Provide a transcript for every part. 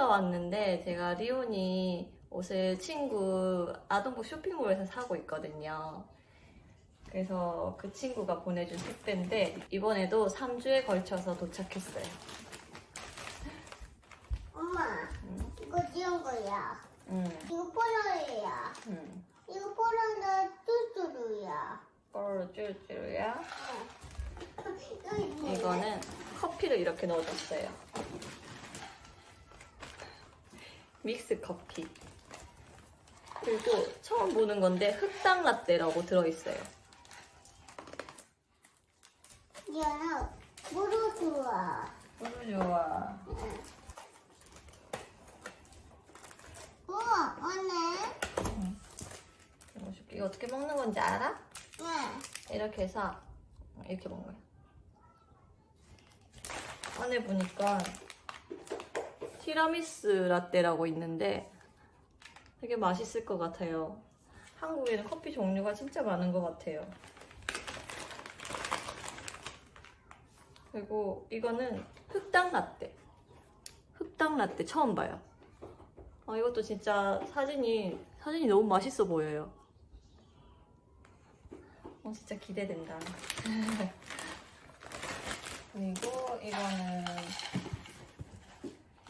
휴가가 왔는데 제가 리온이 옷을 친구 아동복 쇼핑몰에서 사고 있거든요. 그래서 그 친구가 보내준 택배인데 이번에도 3주에 걸쳐서 도착했어요. 엄마, 응? 이거 지운 거야. 응. 이거 폴라리야. 응. 이거 폴라나 뚜뚜루야. 뽀로로 쭈루쭈루야. 이거 이거는 커피를 이렇게 넣어줬어요. 믹스 커피. 그리고 처음 보는 건데 흑당 라떼라고 들어있어요. 이거는 무로 좋아. 너무 좋아. 우와, 오늘? 보여줄게. 이거 어떻게 먹는 건지 알아? 네. 이렇게 해서 이렇게 먹는 거야. 안에 보니까 티라미스 라떼라고 있는데 되게 맛있을 것 같아요. 한국에는 커피 종류가 진짜 많은 것 같아요. 그리고 이거는 흑당 라떼. 흑당 라떼 처음 봐요. 아, 이것도 진짜 사진이 사진이 너무 맛있어 보여요. 어, 진짜 기대된다. 그리고 이거는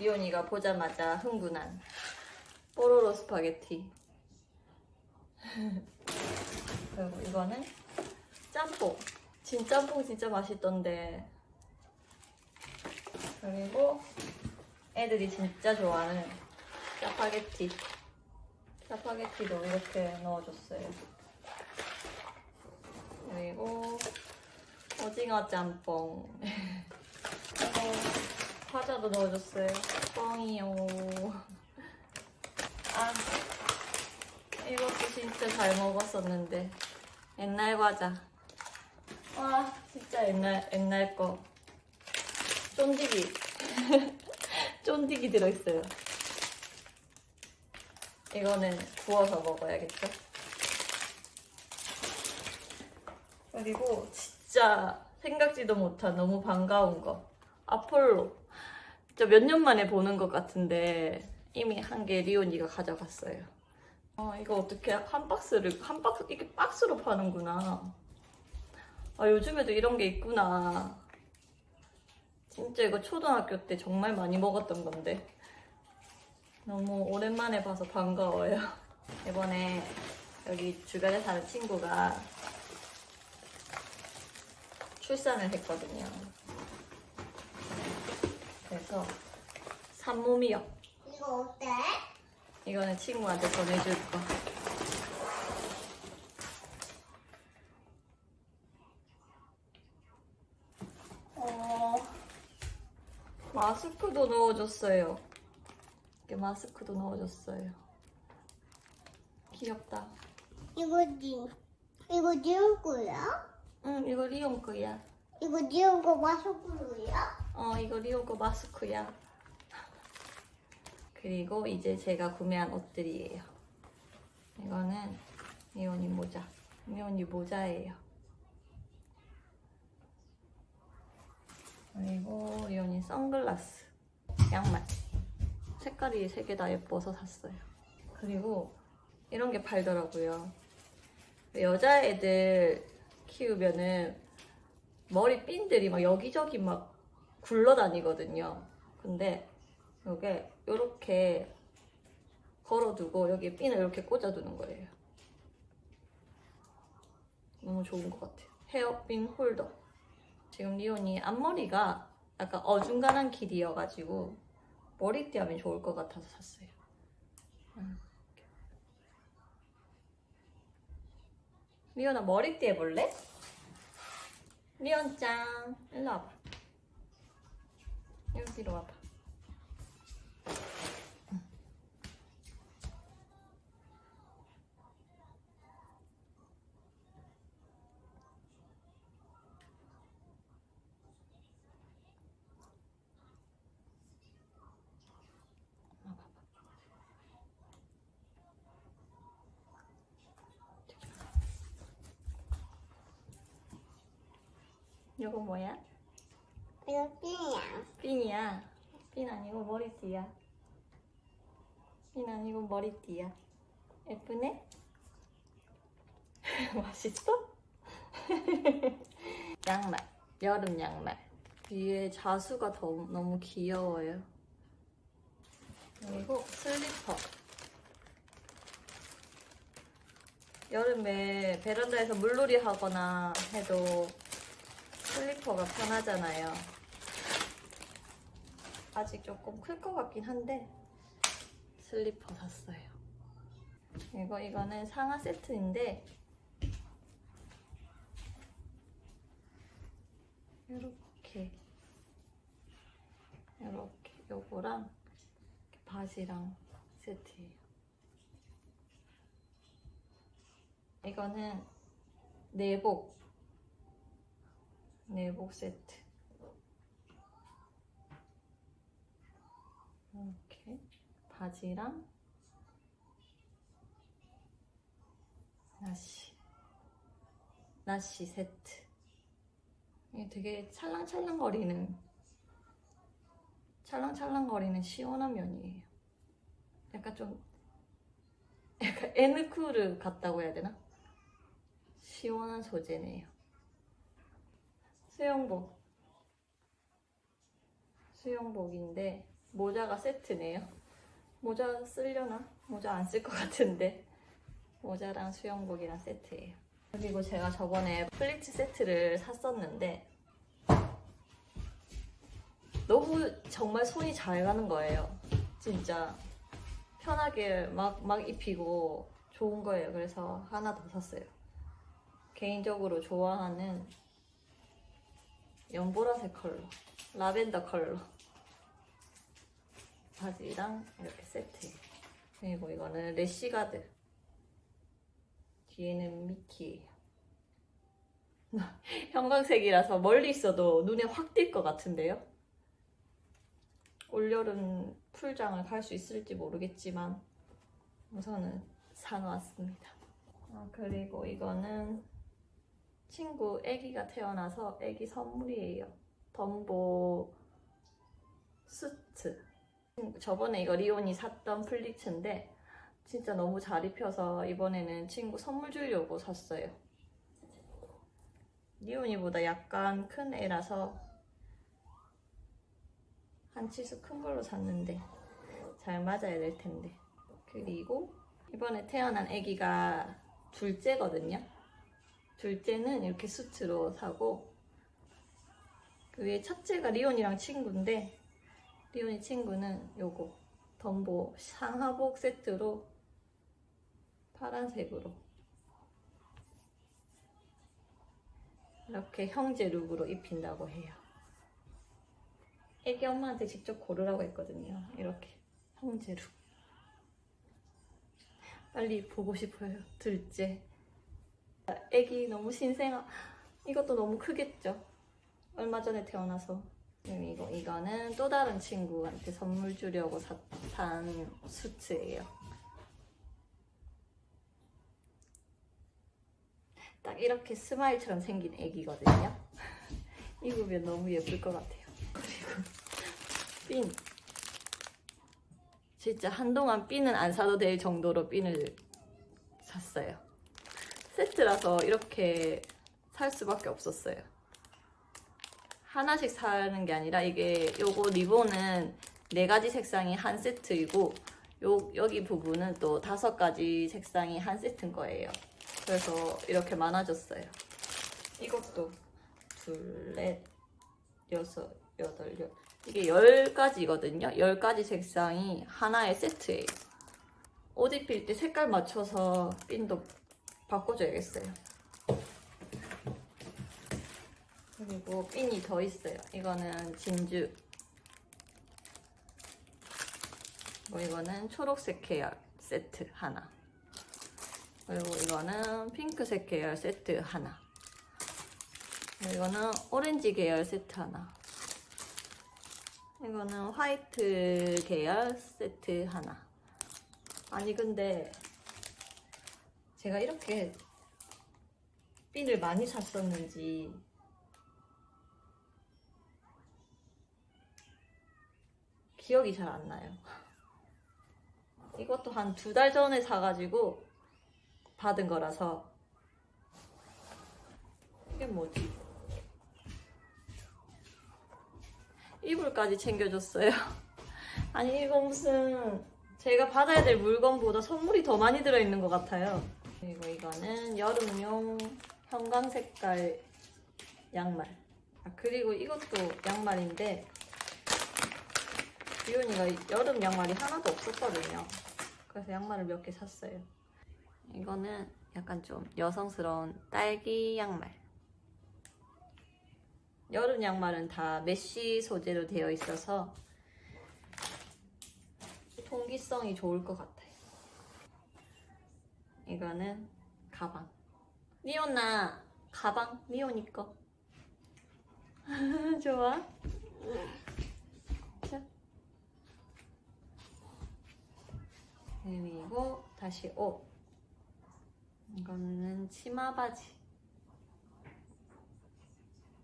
리온이가 보자마자 흥분한 뽀로로 스파게티. 그리고 이거는 짬뽕. 진 짬뽕 진짜 맛있던데. 그리고 애들이 진짜 좋아하는 짜파게티. 짜파게티도 이렇게 넣어줬어요. 그리고 오징어 짬뽕. 그리고 과자도 넣어줬어요. 뻥이요. 아, 이것도 진짜 잘 먹었었는데. 옛날 과자. 와, 진짜 옛날, 옛날 거. 쫀디기. 쫀디기 들어있어요. 이거는 구워서 먹어야겠죠? 그리고 진짜 생각지도 못한 너무 반가운 거. 아폴로. 진짜 몇 년 만에 보는 것 같은데 이미 한 개 리온이가 가져갔어요. 아, 이거 어떻게 한 박스를, 한 박스, 이게 박스로 파는구나. 아, 요즘에도 이런 게 있구나. 진짜 이거 초등학교 때 정말 많이 먹었던 건데. 너무 오랜만에 봐서 반가워요. 이번에 여기 주변에 사는 친구가 출산을 했거든요. 그래서 산모미역. 이거 어때? 이거는 친구한테 보내줄 거. 어, 마스크도 넣어줬어요. 이렇게 마스크도 넣어줬어요. 귀엽다. 이거 지 이거 지운 거야? 응, 이거 리온 거야. 이거 지운 거 마스크로야? 어, 이거 거 마스크야. 그리고 이제 제가 구매한 옷들이에요. 이거는 리온이 모자. 리온이 모자예요. 그리고 리온이 선글라스. 양말. 색깔이 세 개 다 예뻐서 샀어요. 그리고 이런 게 팔더라고요. 여자애들 키우면은 머리 핀들이 막 여기저기 막 굴러다니거든요. 근데 요게 요렇게 걸어두고 여기 핀을 이렇게 꽂아두는 거예요. 너무 좋은 것 같아요. 헤어핀 홀더. 지금 리온이 앞머리가 약간 어중간한 길이여가지고 머리띠 하면 좋을 것 같아서 샀어요. 음. 리온아 머리띠 해볼래? 리온 짱 일로 와봐 여기로 와봐 이거 뭐야? 이거 띵이야. 핀이야 핀 아니고 머리띠야 이난 이거 머리띠야. 예쁘네? 맛있어? 양말. 여름 양말. 뒤에 자수가 더, 너무 귀여워요. 그리고 슬리퍼. 여름에 베란다에서 물놀이 하거나 해도 슬리퍼가 편하잖아요. 아직 조금 클 것 같긴 한데 슬리퍼 샀어요. 이거 이거는 상하 세트인데 이렇게 이렇게 요거랑 바지랑 세트예요. 이거는 내복 내복 세트 이렇게 바지랑 나시. 나시 세트. 이게 되게 찰랑찰랑거리는 찰랑찰랑거리는 시원한 면이에요. 약간 좀 약간 에누쿠르 같다고 해야 되나? 시원한 소재네요. 수영복. 수영복인데 모자가 세트네요 모자 쓰려나? 모자 안 쓸 것 같은데 모자랑 수영복이랑 세트예요. 그리고 제가 저번에 플리츠 세트를 샀었는데 너무 정말 손이 잘 가는 거예요. 진짜 편하게 막, 막 입히고 좋은 거예요. 그래서 하나 더 샀어요. 개인적으로 좋아하는 연보라색 컬러, 라벤더 컬러 바지랑 이렇게 세트예요. 그리고 이거는 래쉬가드 뒤에는 미키예요. 형광색이라서 멀리 있어도 눈에 확 띌 것 같은데요? 올여름 풀장을 갈 수 있을지 모르겠지만 우선은 사놓았습니다. 아, 그리고 이거는 친구 아기가 태어나서 아기 선물이에요. 덤보 수트. 저번에 이거 리온이 샀던 플리츠인데 진짜 너무 잘 입혀서 이번에는 친구 선물 주려고 샀어요. 리온이보다 약간 큰 애라서 한 치수 큰 걸로 샀는데 잘 맞아야 될 텐데. 그리고 이번에 태어난 아기가 둘째거든요. 둘째는 이렇게 수트로 사고 그 위에 첫째가 리온이랑 친구인데 리온이 친구는 요거 덤보 상하복 세트로 파란색으로 이렇게 형제 룩으로 입힌다고 해요. 애기 엄마한테 직접 고르라고 했거든요. 이렇게 형제 룩. 빨리 보고 싶어요. 둘째. 애기 너무 신생아. 이것도 너무 크겠죠? 얼마 전에 태어나서. 이거, 이거는 또 다른 친구한테 선물 주려고 사, 산 수트예요. 딱 이렇게 스마일처럼 생긴 애기거든요. 입으면 너무 예쁠 것 같아요. 그리고 핀. 진짜 한동안 핀은 안 사도 될 정도로 핀을 샀어요. 세트라서 이렇게 살 수밖에 없었어요. 하나씩 사는 게 아니라 이게 요거 리본은 네 가지 색상이 한 세트이고 요 여기 부분은 또 다섯 가지 색상이 한 세트인 거예요. 그래서 이렇게 많아졌어요. 이것도 둘, 넷, 여섯, 여덟, 열 이게 열 가지거든요. 열 가지 색상이 하나의 세트예요. 옷 입힐 때 색깔 맞춰서 핀도 바꿔줘야겠어요. 그리고 핀이 더 있어요. 이거는 진주. 그리고 이거는 초록색 계열 세트 하나. 그리고 이거는 핑크색 계열 세트 하나. 이거는 오렌지 계열 세트 하나. 이거는 화이트 계열 세트 하나. 아니 근데 제가 이렇게 핀을 많이 샀었는지 기억이 잘 안 나요. 이것도 한 두 달 전에 사가지고 받은 거라서 이게 뭐지? 이불까지 챙겨줬어요. 아니 이거 무슨 제가 받아야 될 물건보다 선물이 더 많이 들어있는 것 같아요. 그리고 이거는 여름용 형광 색깔 양말. 아, 그리고 이것도 양말인데 비온이가 여름 양말이 하나도 없었거든요. 그래서 양말을 몇 개 샀어요. 이거는 약간 좀 여성스러운 딸기 양말. 여름 양말은 다 메쉬 소재로 되어 있어서 통기성이 좋을 것 같아요. 이거는 가방. 니온나 가방 니온이 거. 좋아? 그리고 다시 옷. 이거는 치마 바지.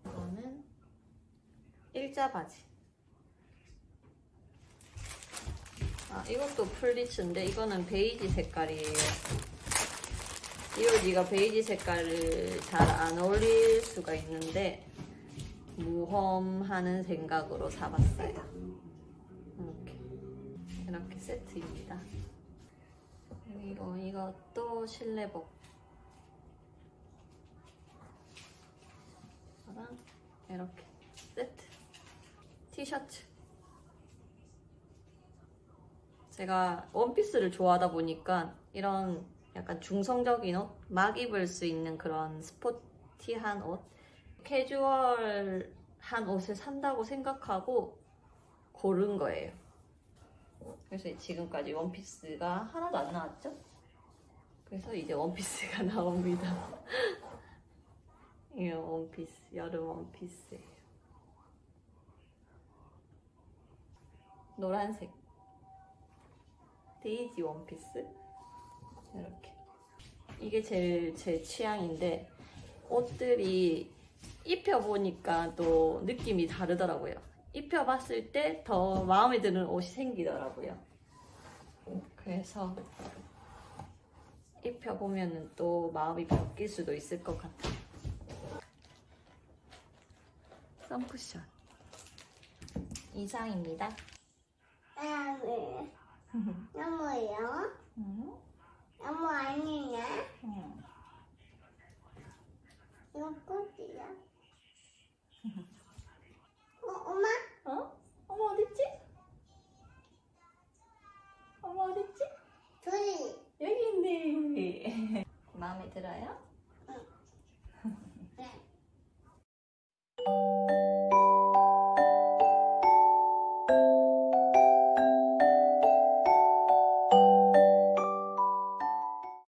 이거는 일자 바지. 아, 이것도 플리츠인데 이거는 베이지 색깔이에요. 이효지가 베이지 색깔을 잘 안 어울릴 수가 있는데 무험하는 생각으로 사봤어요. 이렇게 이렇게 세트입니다. 그리고 이것도 실내복. 랑 이렇게 세트. 티셔츠. 제가 원피스를 좋아하다 보니까 이런 약간 중성적인 옷, 막 입을 수 있는 그런 스포티한 옷, 캐주얼한 옷을 산다고 생각하고 고른 거예요. 그래서 지금까지 원피스가 하나도 안 나왔죠? 그래서 이제 원피스가 나옵니다. 이 원피스, 여름 원피스예요. 노란색. 데이지 원피스 이렇게 이게 제일 제 취향인데 옷들이 입혀보니까 또 느낌이 다르더라고요 입혀봤을 때 더 마음에 드는 옷이 생기더라고요 그래서 입혀보면 또 마음이 바뀔 수도 있을 것 같아요 선쿠션 이상입니다 다음에 너무요? 음. 너무 아니냐? 음. 이거 꽃이야?